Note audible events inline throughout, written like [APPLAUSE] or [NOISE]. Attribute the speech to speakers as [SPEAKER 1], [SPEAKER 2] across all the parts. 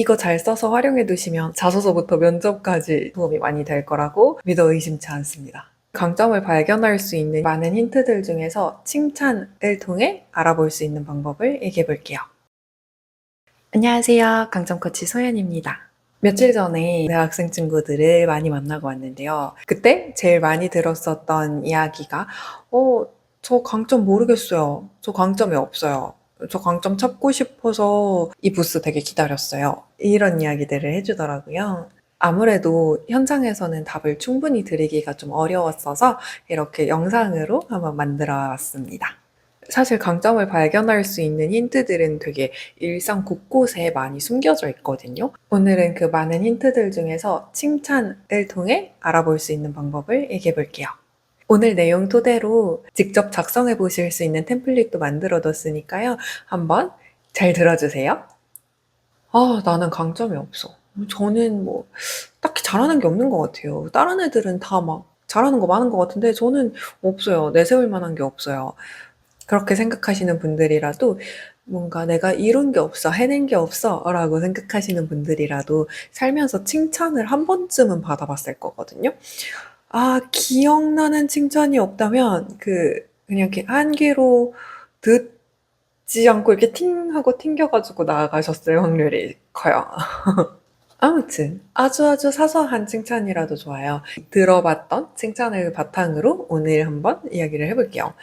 [SPEAKER 1] 이거 잘 써서 활용해 두시면 자소서부터 면접까지 도움이 많이 될 거라고 믿어 의심치 않습니다. 강점을 발견할 수 있는 많은 힌트들 중에서 칭찬을 통해 알아볼 수 있는 방법을 얘기해 볼게요. 안녕하세요. 강점 코치 소연입니다. 며칠 전에 대학생 친구들을 많이 만나고 왔는데요. 그때 제일 많이 들었었던 이야기가, 어, 저 강점 모르겠어요. 저 강점이 없어요. 저 강점 찾고 싶어서 이 부스 되게 기다렸어요. 이런 이야기들을 해주더라고요. 아무래도 현장에서는 답을 충분히 드리기가 좀 어려웠어서 이렇게 영상으로 한번 만들어 왔습니다. 사실 강점을 발견할 수 있는 힌트들은 되게 일상 곳곳에 많이 숨겨져 있거든요. 오늘은 그 많은 힌트들 중에서 칭찬을 통해 알아볼 수 있는 방법을 얘기해 볼게요. 오늘 내용 토대로 직접 작성해 보실 수 있는 템플릿도 만들어 뒀으니까요. 한번 잘 들어주세요. 아, 나는 강점이 없어. 저는 뭐, 딱히 잘하는 게 없는 것 같아요. 다른 애들은 다 막 잘하는 거 많은 것 같은데, 저는 없어요. 내세울 만한 게 없어요. 그렇게 생각하시는 분들이라도, 뭔가 내가 이룬 게 없어, 해낸 게 없어, 라고 생각하시는 분들이라도 살면서 칭찬을 한 번쯤은 받아봤을 거거든요. 아, 기억나는 칭찬이 없다면, 그, 그냥 이렇게 한 귀로 듣지 않고 이렇게 팅 하고 튕겨 가지고 나가셨을 확률이 커요. [LAUGHS] 아무튼, 아주 아주 사소한 칭찬이라도 좋아요. 들어봤던 칭찬을 바탕으로 오늘 한번 이야기를 해 볼게요.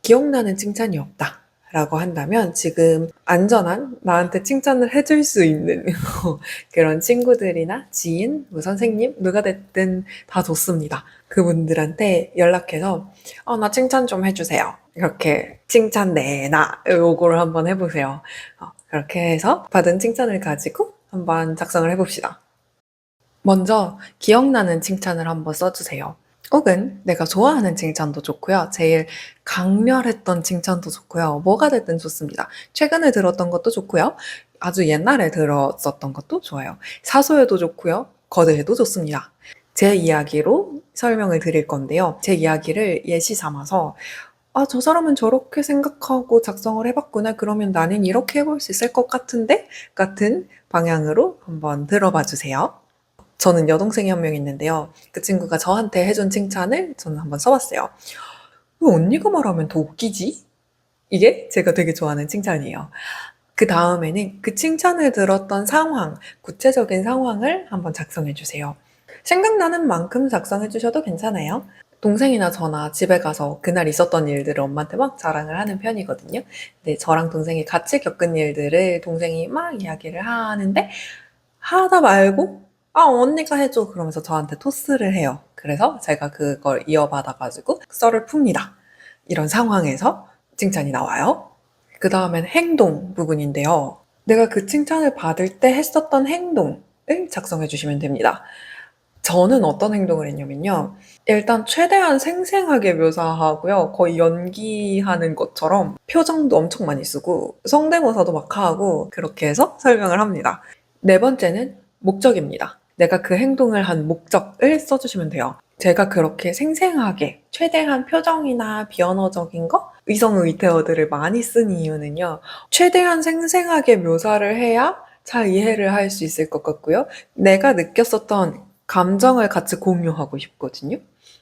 [SPEAKER 1] 기억나는 칭찬이 없다. 라고 한다면 지금 안전한 나한테 칭찬을 해줄 수 있는 [LAUGHS] 그런 친구들이나 지인, 뭐 선생님, 누가 됐든 다 좋습니다. 그분들한테 연락해서 어, 나 칭찬 좀 해주세요. 이렇게 칭찬 내나 요거를 한번 해보세요. 어, 그렇게 해서 받은 칭찬을 가지고 한번 작성을 해봅시다. 먼저 기억나는 칭찬을 한번 써주세요. 혹은 내가 좋아하는 칭찬도 좋고요. 제일 강렬했던 칭찬도 좋고요. 뭐가 됐든 좋습니다. 최근에 들었던 것도 좋고요. 아주 옛날에 들었었던 것도 좋아요. 사소해도 좋고요. 거대해도 좋습니다. 제 이야기로 설명을 드릴 건데요. 제 이야기를 예시 삼아서 아, 저 사람은 저렇게 생각하고 작성을 해봤구나. 그러면 나는 이렇게 해볼 수 있을 것 같은데? 같은 방향으로 한번 들어봐 주세요. 저는 여동생이 한 명 있는데요. 그 친구가 저한테 해준 칭찬을 저는 한번 써봤어요. 왜 언니가 말하면 더 웃기지? 이게 제가 되게 좋아하는 칭찬이에요. 그 다음에는 그 칭찬을 들었던 상황, 구체적인 상황을 한번 작성해 주세요. 생각나는 만큼 작성해 주셔도 괜찮아요. 동생이나 저나 집에 가서 그날 있었던 일들을 엄마한테 막 자랑을 하는 편이거든요. 근데 저랑 동생이 같이 겪은 일들을 동생이 막 이야기를 하는데 하다 말고 아 언니가 해줘 그러면서 저한테 토스를 해요. 그래서 제가 그걸 이어받아가지고 썰을 풉니다. 이런 상황에서 칭찬이 나와요. 그 다음엔 행동 부분인데요. 내가 그 칭찬을 받을 때 했었던 행동을 작성해 주시면 됩니다. 저는 어떤 행동을 했냐면요. 일단 최대한 생생하게 묘사하고요. 거의 연기하는 것처럼 표정도 엄청 많이 쓰고 성대모사도 막 하고 그렇게 해서 설명을 합니다. 네 번째는 목적입니다. 내가 그 행동을 한 목적을 써주시면 돼요. 제가 그렇게 생생하게 최대한 표정이나 비언어적인 거, 의성 의태어들을 많이 쓴 이유는요. 최대한 생생하게 묘사를 해야 잘 이해를 할 수 있을 것 같고요. 내가 느꼈었던 감정을 같이 공유하고 싶거든요.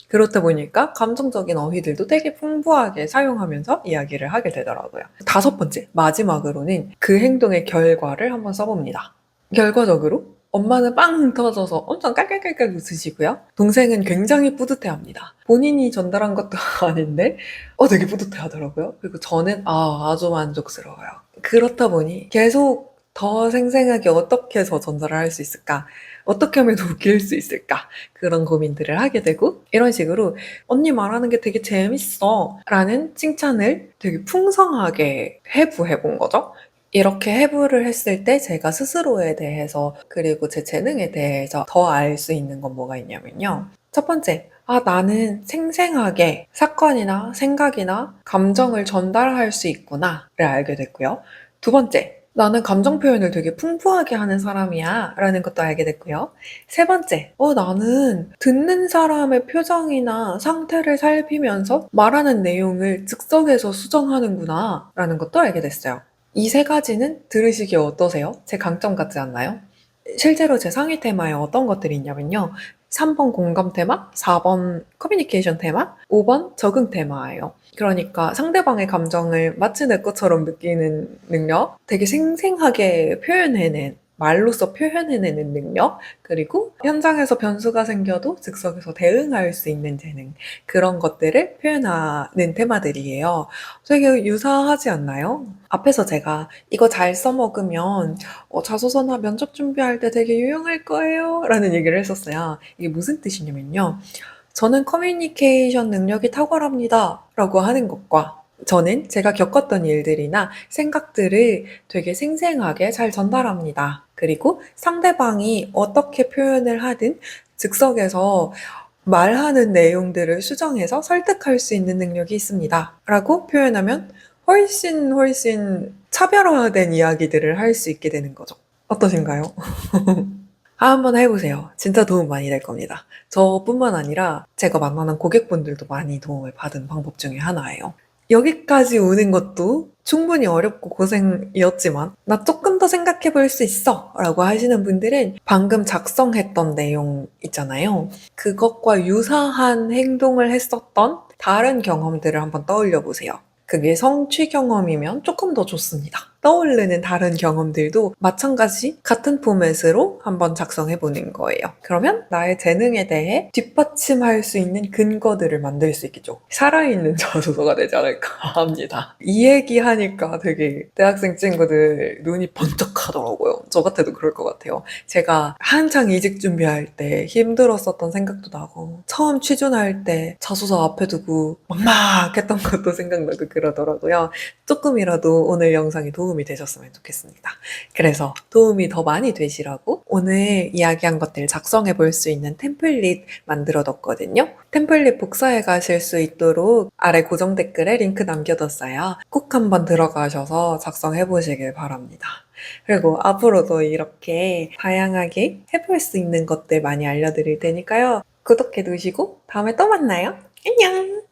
[SPEAKER 1] 그렇다 보니까 감정적인 어휘들도 되게 풍부하게 사용하면서 이야기를 하게 되더라고요. 다섯 번째, 마지막으로는 그 행동의 결과를 한번 써봅니다. 결과적으로 엄마는 빵 터져서 엄청 깔깔깔깔 웃으시고요. 동생은 굉장히 뿌듯해합니다. 본인이 전달한 것도 [LAUGHS] 아닌데 어 되게 뿌듯해하더라고요. 그리고 저는 아 아주 만족스러워요. 그렇다 보니 계속 더 생생하게 어떻게 해서 전달을 할 수 있을까? 어떻게 하면 더 웃길 수 있을까? 그런 고민들을 하게 되고 이런 식으로 언니 말하는 게 되게 재밌어 라는 칭찬을 되게 풍성하게 해부해 본 거죠. 이렇게 해부를 했을 때 제가 스스로에 대해서 그리고 제 재능에 대해서 더 알 수 있는 건 뭐가 있냐면요. 첫 번째, 아, 나는 생생하게 사건이나 생각이나 감정을 전달할 수 있구나를 알게 됐고요. 두 번째, 나는 감정 표현을 되게 풍부하게 하는 사람이야 라는 것도 알게 됐고요. 세 번째, 어, 나는 듣는 사람의 표정이나 상태를 살피면서 말하는 내용을 즉석에서 수정하는구나 라는 것도 알게 됐어요. 이 세 가지는 들으시기에 어떠세요? 제 강점 같지 않나요? 실제로 제 상위 테마에 어떤 것들이 있냐면요. 3번 공감 테마, 4번 커뮤니케이션 테마, 5번 적응 테마예요. 그러니까 상대방의 감정을 마치 내 것처럼 느끼는 능력, 되게 생생하게 표현해낸, 말로써 표현해내는 능력, 그리고 현장에서 변수가 생겨도 즉석에서 대응할 수 있는 재능, 그런 것들을 표현하는 테마들이에요. 되게 유사하지 않나요? 앞에서 제가 이거 잘 써먹으면 어, 자소서나 면접 준비할 때 되게 유용할 거예요. 라는 얘기를 했었어요. 이게 무슨 뜻이냐면요. 저는 커뮤니케이션 능력이 탁월합니다. 라고 하는 것과 저는 제가 겪었던 일들이나 생각들을 되게 생생하게 잘 전달합니다. 그리고 상대방이 어떻게 표현을 하든 즉석에서 말하는 내용들을 수정해서 설득할 수 있는 능력이 있습니다. 라고 표현하면 훨씬 훨씬 차별화된 이야기들을 할 수 있게 되는 거죠. 어떠신가요? [LAUGHS] 한번 해보세요. 진짜 도움 많이 될 겁니다. 저뿐만 아니라 제가 만나는 고객분들도 많이 도움을 받은 방법 중에 하나예요. 여기까지 오는 것도 충분히 어렵고 고생이었지만 나 조금 더 생각해 볼 수 있어 라고 하시는 분들은 방금 작성했던 내용 있잖아요. 그것과 유사한 행동을 했었던 다른 경험들을 한번 떠올려 보세요. 그게 성취 경험이면 조금 더 좋습니다. 떠오르는 다른 경험들도 마찬가지 같은 포맷으로 한번 작성해 보는 거예요. 그러면 나의 재능에 대해 뒷받침할 수 있는 근거들을 만들 수 있겠죠. 살아있는 [LAUGHS] 자소서가 되지 않을까 합니다. 이 얘기 하니까 되게 대학생 친구들 눈이 번쩍 하더라고요. 저 같아도 그럴 것 같아요. 제가 한창 이직 준비할 때 힘들었었던 생각도 나고 처음 취준할 때 자소서 앞에 두고 막막했던 것도 생각나고 그러더라고요. 조금이라도 오늘 영상이 도움이 되셨으면 좋겠습니다. 그래서 도움이 더 많이 되시라고 오늘 이야기한 것들 작성해 볼 수 있는 템플릿 만들어 뒀거든요. 템플릿 복사해 가실 수 있도록 아래 고정 댓글에 링크 남겨뒀어요. 꼭 한번 들어가셔서 작성해 보시길 바랍니다. 그리고 앞으로도 이렇게 다양하게 해볼 수 있는 것들 많이 알려드릴 테니까요. 구독해 두시고 다음에 또 만나요. 안녕!